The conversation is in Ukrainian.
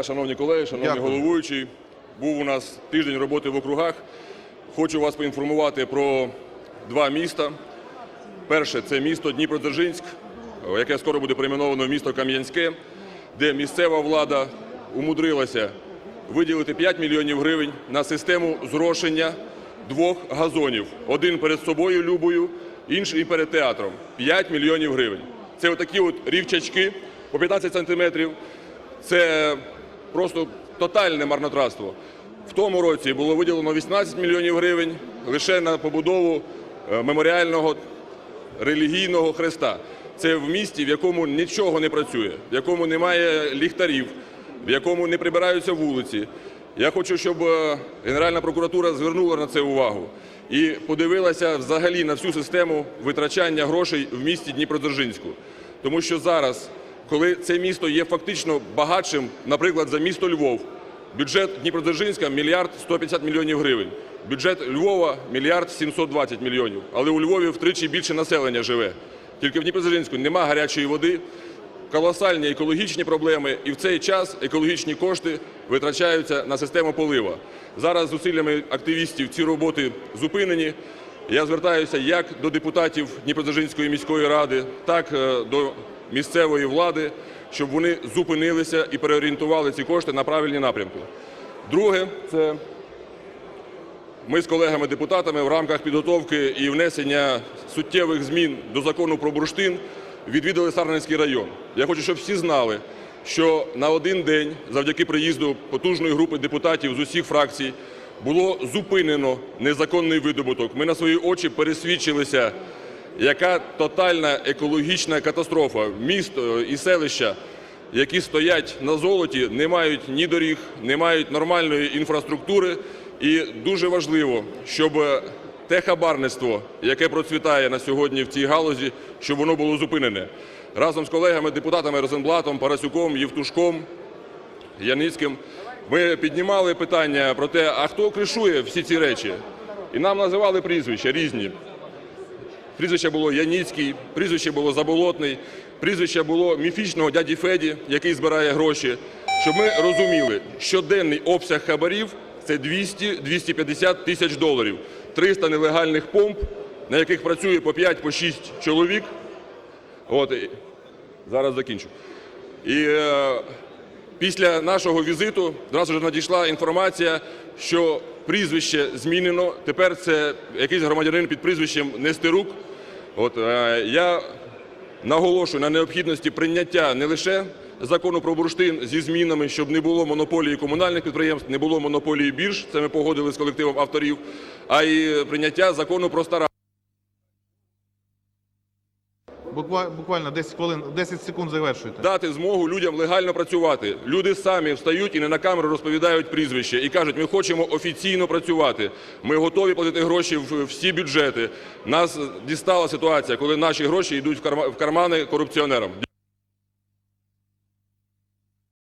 Шановні колеги, шановні Дякую. головуючі, був у нас тиждень роботи в округах. Хочу вас поінформувати про два міста. Перше це місто Дніпродзержинськ, яке скоро буде перейменовано в місто Кам'янське, де місцева влада умудрилася виділити 5 мільйонів гривень на систему зрошення двох газонів. Один перед собою Любою, інший перед театром. 5 мільйонів гривень. Це отакі от рівчачки по 15 сантиметрів. Це просто тотальне марнотратство. В тому році було виділено 18 мільйонів гривень лише на побудову е, меморіального релігійного хреста. Це в місті, в якому нічого не працює, в якому немає ліхтарів, в якому не прибираються вулиці. Я хочу, щоб е, Генеральна прокуратура звернула на це увагу і подивилася взагалі на всю систему витрачання грошей в місті Дніпродзержинську. Тому що зараз, коли це місто є фактично багатшим, наприклад, за місто Львов, бюджет Дніпродзержинська – мільярд 150 мільйонів гривень, бюджет Львова – мільярд 720 мільйонів. Але у Львові втричі більше населення живе. Тільки в Дніпродзержинську нема гарячої води, колосальні екологічні проблеми, і в цей час екологічні кошти витрачаються на систему полива. Зараз зусиллями активістів ці роботи зупинені. Я звертаюся як до депутатів Дніпродзержинської міської ради, так е, до місцевої влади, щоб вони зупинилися і переорієнтували ці кошти на правильні напрямки. Друге, це ми з колегами-депутатами в рамках підготовки і внесення суттєвих змін до закону про бурштин відвідали Сарненський район. Я хочу, щоб всі знали, що на один день, завдяки приїзду потужної групи депутатів з усіх фракцій, було зупинено незаконний видобуток. Ми на свої очі пересвідчилися, яка тотальна екологічна катастрофа. Місто і селища, які стоять на золоті, не мають ні доріг, не мають нормальної інфраструктури. І дуже важливо, щоб те хабарництво, яке процвітає на сьогодні в цій галузі, щоб воно було зупинене. Разом з колегами-депутатами Розенблатом, Парасюком, Євтушком, Яницьким ми піднімали питання про те, а хто кришує всі ці речі. І нам називали прізвища різні. Прізвище було Яніцький, прізвище було Заболотний, прізвище було міфічного дяді Феді, який збирає гроші. Щоб ми розуміли, щоденний обсяг хабарів це 200-250 тисяч доларів. 300 нелегальних помп, на яких працює по 5 по 6 чоловік. От, зараз закінчу. І е, після нашого візиту нас вже надійшла інформація, що прізвище змінено. Тепер це якийсь громадянин під прізвищем Нестерук. От, е, я наголошую на необхідності прийняття не лише закону про бурштин зі змінами, щоб не було монополії комунальних підприємств, не було монополії бірж, це ми погодили з колективом авторів, а й прийняття закону про стара. Буквально 10 хвилин, 10 секунд завершуйте. дати змогу людям легально працювати. Люди самі встають і не на камеру розповідають прізвище і кажуть, ми хочемо офіційно працювати. Ми готові платити гроші в всі бюджети. Нас дістала ситуація, коли наші гроші йдуть в кармани корупціонерам.